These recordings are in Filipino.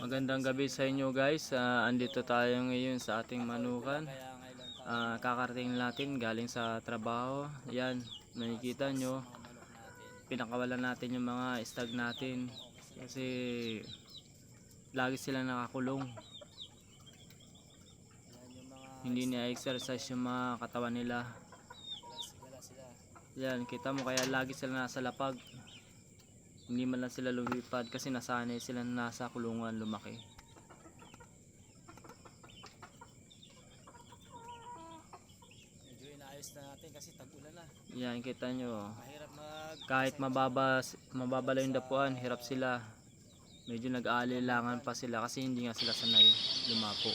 Magandang gabi sa inyo guys. Ah, andito tayo ngayon sa ating manukan. Ah, kakarating natin galing sa trabaho. Yan, nakikita nyo. Pinakawalan natin yung mga stag natin. Kasi lagi sila nakakulong. Hindi na-exercise yung mga katawan nila. Yan, kita mo kaya lagi sila nasa lapag. Hindi man lang sila lumipad kasi nasanay sila na nasa kulungan lumaki. Medyo inaayos na natin kasi tag-ulan na. Yan, kita nyo. Mahirap mag... Kahit mababa, mababala yung dapuan, hirap sila. Medyo nag-aalilangan pa sila kasi hindi nga sila sanay lumapo.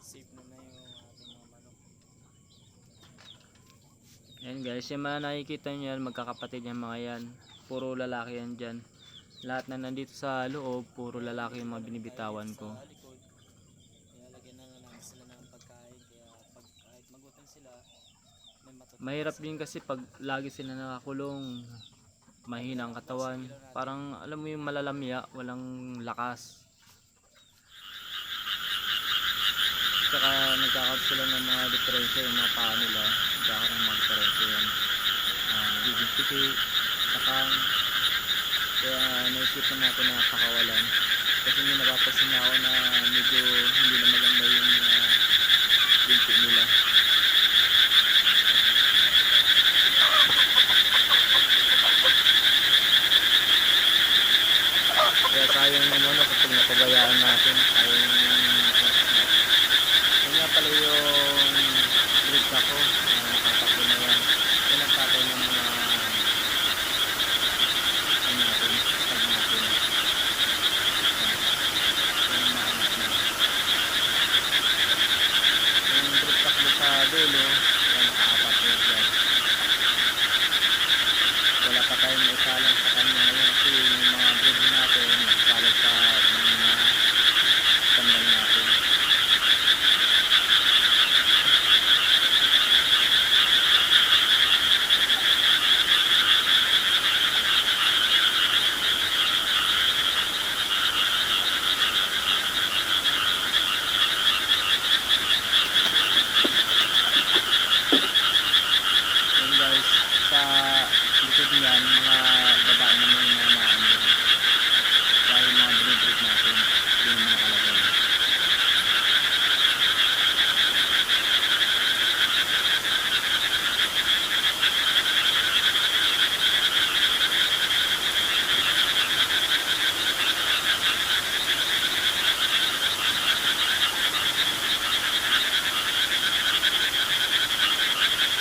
Safe na na yung ating mga manok. Yan guys, yung mga nakikita nyo yan, magkakapatid yung mga yan. Puro lalaki yan dyan. Lahat na nandito sa loob, puro lalaki yung mga binibitawan ko. Mahirap din kasi pag lagi sila nakakulong, mahina ang katawan. Parang alam mo yung malalamya, walang lakas. Tsaka nagkakaroon sila ng mga diferensya yung mga paa nila. Nagkakaroon mga diferensya yan. Uh, nagiging piki, takang. Kaya naisipan natin na pakawalan. Kasi may napapasin niya ako na medyo hindi na maganda yung uh, binti nila. Kaya sayang naman ano kapag napabayaan natin. Sayang yung Yun nga pala yung breed ako. Uh, nakatakbo na yan. Yun ang tatay ng mga ano natin, tag natin. Yan. Yan ang mga anak na. Yung breed takbo sa dulo, yan nakaapat na yan. Wala pa tayong maisalang sa kanya ngayon kasi yung mga breed natin nakasalang sa mga tambay natin. Yun guys, sa niyan, mga babae naman yung mga naano. Kaya mga binibrit natin, yun yung mga kalagay.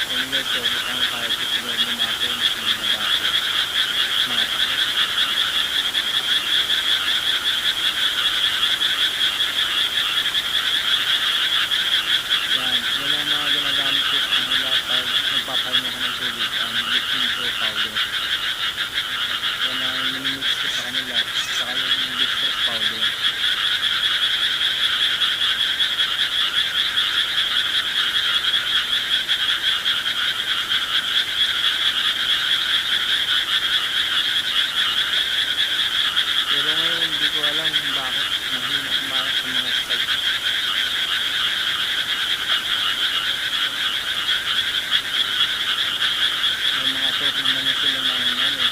Yun guys, so mukhang kahit ito na natin yung mga baso. Mga takot. Yan, yan ang mga ginagamit ko sa kanila pag nagpapahinga ka ng tubig, ang lifting ko powder. Yan ang minimix ko sa kanila, saka yung distress powder. Pero ngayon, hindi ko alam bakit mahina kumakas sa mga spike. May mga truck naman na sila na ano.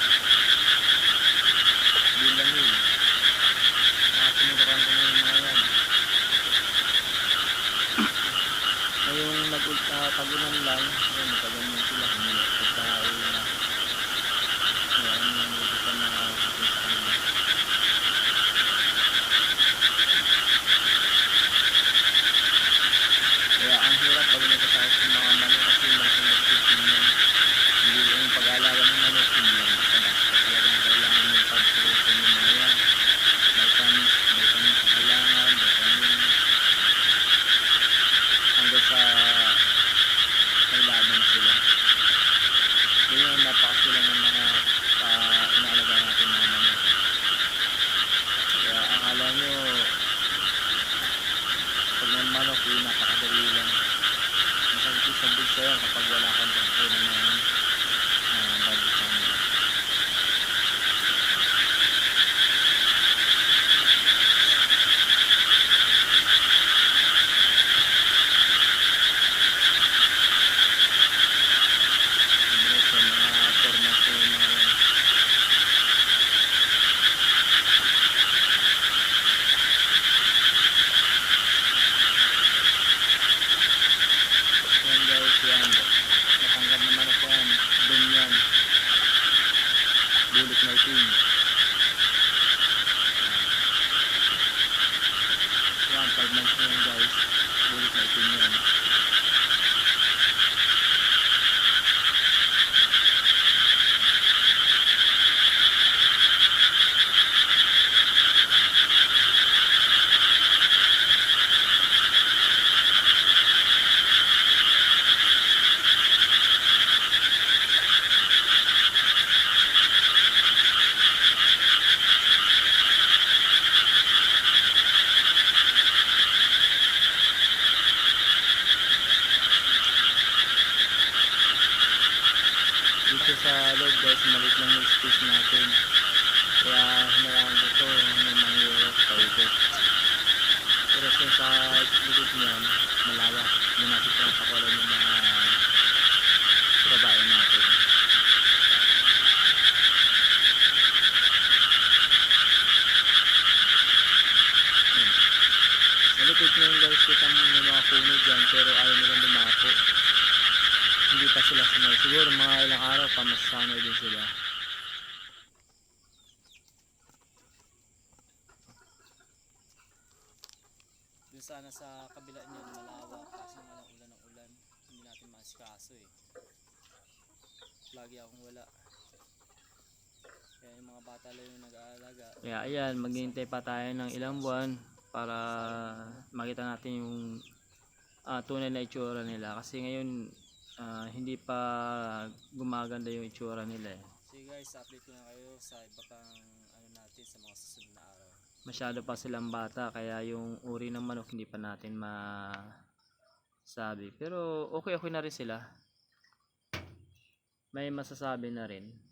Bilamil. Nakasinurukan ko na yung mga yan. Ngayong nag-tagunan lang, yun, nakaganyan sila. Huminap sa tao. Yan, yung hindi ko na sa kanila. Kaya ang hirap pag nagkasakit ng mga manok kasi malaki nagsisim yan. Hindi lang yung pag-aalaga ng manok, hindi lang basta basta talagang kailangan yung pag-solution ng mga yan. Vitamins, vitamins na kailangan, vitamin. Hanggang sa may laban sila. Yun yung napakasila ng mga uh, inaalaga natin mga manok. Kaya akala nyo pag may manok yun napakadali lang yan kapag wala kang pagkunan ng uh, body camera itim. Yan, 5 months na yan guys. Bulik na itim yan. dito sa loob guys maliit lang yung space natin. Kaya hinaraan ko to ng mga euro pero kung sa likod niyan malawak hindi natin pang pakawalan yung mga babae natin. Yan. sa likod niyan guys kita mo may mga puno dyan pero ayaw nilang dumako hindi pa sila sanay. Siguro mga ilang araw pa masasanay din sila. Dun sana sa kabila niyan malawak kasi nga lang ulan ng ulan. Hindi natin maasikaso eh. Lagi akong wala. Kaya yung mga bata lang yung nag-aalaga. Kaya ayan, maghihintay pa tayo ng ilang buwan para makita natin yung ah, tunay na itsura nila. Kasi ngayon, ah, hindi pa gumaganda yung itsura nila eh. Sige guys, update ko na kayo sa iba pang ano natin sa mga susunod na araw. Masyado pa silang bata, kaya yung uri ng manok hindi pa natin masabi. Pero okay okay na rin sila. May masasabi na rin.